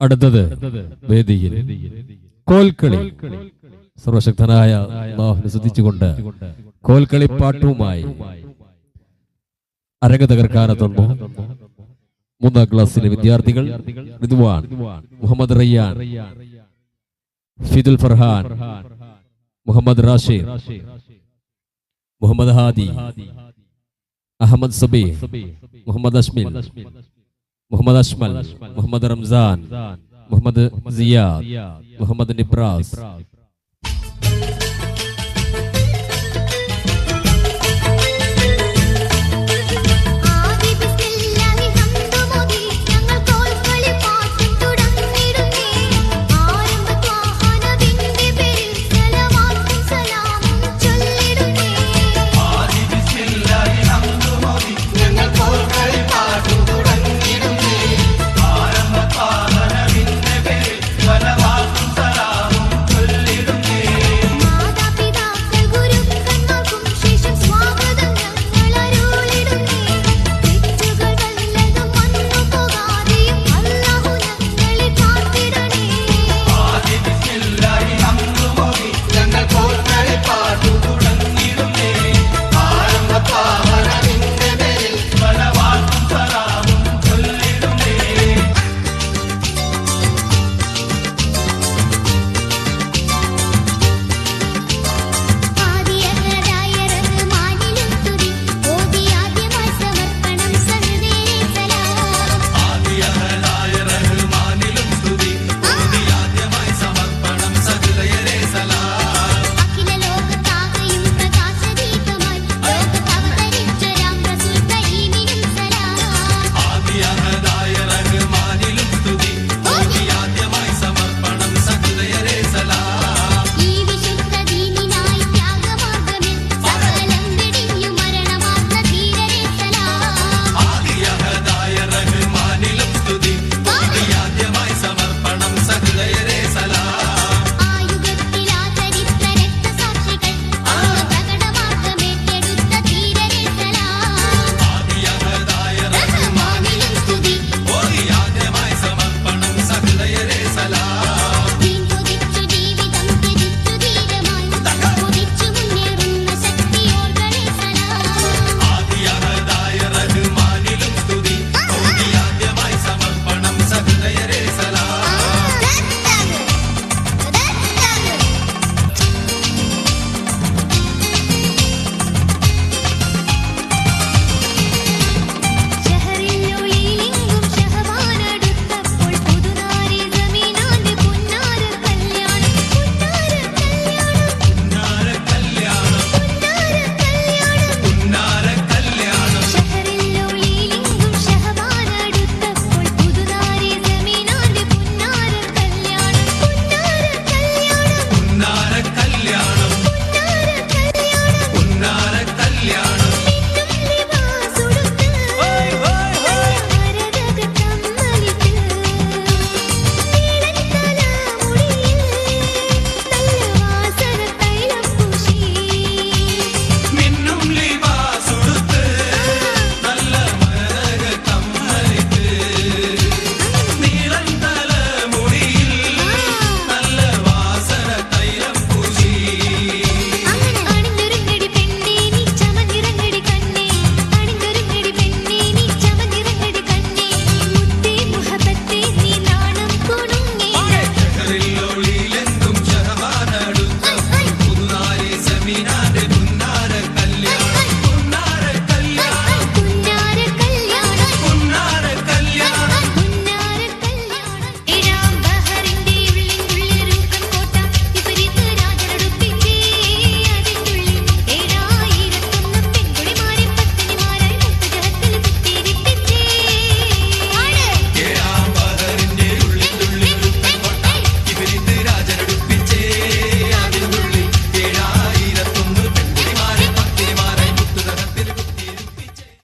അടുത്തത് വേദിയിൽ കോൽക്കളി. സർവശക്തനായ സ്തുതിച്ചുകൊണ്ട് കോൽക്കളി പാട്ടുമായി അരങ്ങ തകർക്കാനെത്തുന്നു മൂന്നാം ക്ലാസ്സിലെ വിദ്യാർത്ഥികൾ റിദ്വാൻ മുഹമ്മദ് റയ്യാൻ ഫിദുൽ ഫർഹാൻ മുഹമ്മദ് റാഷിദ് മുഹമ്മദ് ഹാദി അഹമ്മദ് സബീർ മുഹമ്മദ് അഷ്മിൽ മുഹമ്മദ് അഷ്മൽ മുഹമ്മദ് റംസാൻ മുഹമ്മദ് സിയാദ് മുഹമ്മദ് നിബ്രാസ്.